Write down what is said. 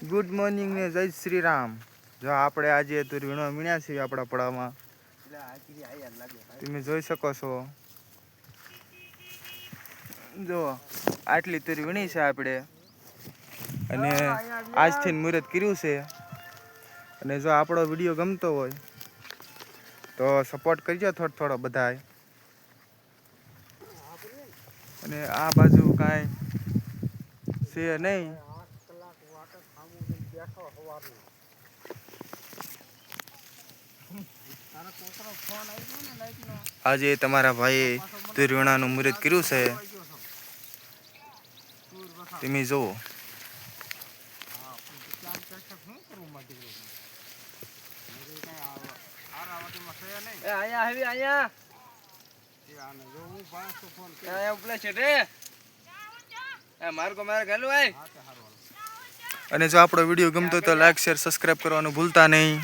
Good morning ને જય શ્રી રામ જો આપણે આજે તો વીણવા મીણ્યા છીએ આપણા પડામાં. તમે જોઈ શકો છો. જો આટલી તુરી વીણી છે આપણે. અને આજથી મુહૂર્ત કર્યું છે. અને જો આપણો વીડિયો ગમતો હોય તો સપોર્ટ કરજો થોડો થોડો બધાય. અને આ બાજુ કાંઈ છે નહીં. આજે તમારા ભાઈએ તુર વીણાનું મુહૂર્ત કર્યું છે? તમે જુઓ ગયેલું ભાઈ માર માર ઘાલું આય. અને જો આપણો વીડિયો ગમતો તો લાઈક શેર સબસ્ક્રાઈબ કરવાનું ભૂલતા નહીં.